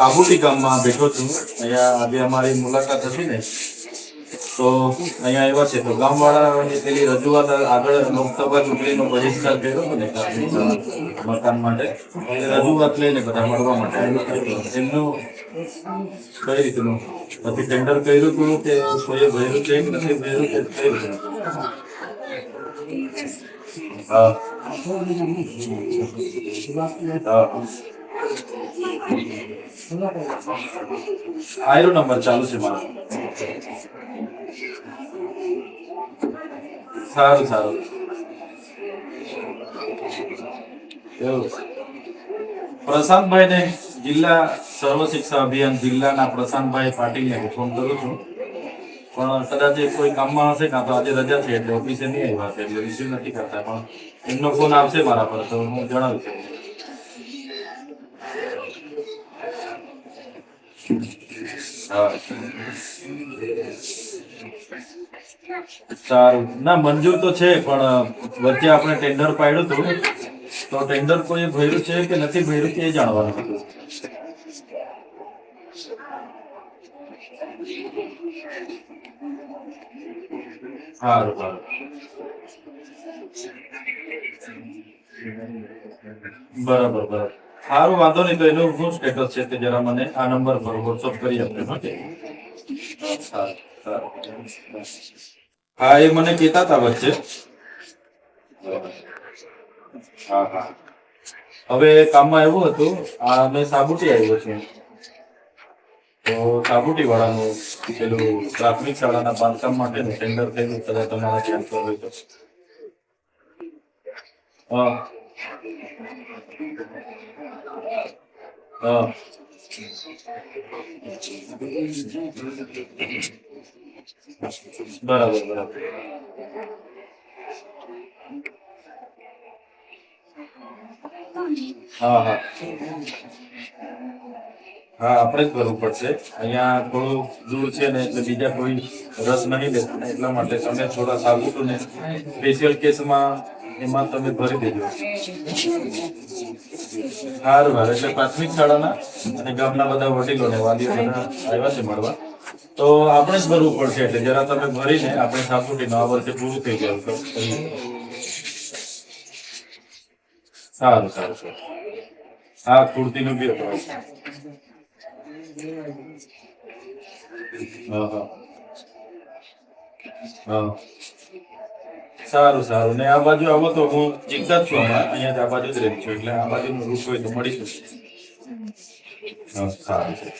કાબુલી ગામમાં બેઠો છું. અહીંયા આજે અમારી મુલાકાત હતી ને, તો અહીંયા આવ્યા છે. તો ગામવાળાની પેલી રજૂઆત આગળ લોકસભા ચૂંટણીનો બહિષ્કાર કર્યો ને મકાન માટે. રજૂઆત લઈને બધા મળવા માટે એમનું કઈ રીતનું? પછી ટેન્ડર કર્યું હતું કે કોઈએ ભર્યું છે નથી ભર્યું છે? હા. હા. આયરો નંબર ચાલુ છે મારો સારું સારું એવું પ્રશાંતભાઈ જિલ્લા સર્વ શિક્ષા અભિયાન જિલ્લાના પ્રશાંતભાઈ પાટીલને ફોન કરું છું. પણ કદાચ એ કોઈ કામમાં હશે કાં તો આજે રજા છે એટલે ઓફિસે નહીં આવ્યા છે એટલે રિસીવ નથી કરતા પણ એમનો ફોન આવશે મારા પર તો હું જણાવીશ એમને. હા સારું. ના, મંજૂર તો છે, પણ વચ્ચે આપણે ટેન્ડર પાડ્યું હતું. તો ટેન્ડર કોઈ ભર્યું છે કે નથી ભર્યું તે જાણવાનું હતું. સારું સારું. બરાબર બરાબર. સારું વાંધો નહીં, તો એનું શું સ્ટેટસ છે તે જરા મને આ નંબર પર વોટ્સઅપ કરી આપજો, હા. એ મને કહેતા હતા વચ્ચે. હા હા. હવે કામમાં એવું હતું, આ મેં સાબુટી આવ્યો છું. તો સાબુટી વાળાનું પેલું પ્રાથમિક શાળાના બાંધકામ માટેનું ટેન્ડર થયેલું, કદાચ તમારા ધ્યાન હોય તો. હા. બરાબર. બરાબર હા. હા હા. આપણે જ કરવું પડશે. અહીંયા થોડું દૂર છે ને એટલે બીજા કોઈ રસ નહીં લેતા. એટલા માટે તમે થોડા સાબુતું ને સ્પેશિયલ કેસમાં એમાં તમે ભરી દેજો. સારું હારું એટલે પ્રાથમિક શાળાના અને ગામના બધા વડીલોને, વાલીઓ બધા આવ્યા છે મળવા. તો આપણે જ ભરવું પડશે, એટલે જરા તમે ભરીને આપણે સાબુટીનું આ વર્ષે પૂરું થઈ ગયું. સારું સારું સારું. હા કુર્તીનું બી હતો. હા હા. હા. સારું સારું. ને આ બાજુ આવો તો હું ચિંતા જ છું હમણાં. અહીંયા જ આ બાજુ જ રહી છું. એટલે આ બાજુનું રૂટ હોય તો મળીશું. હા સારું છે.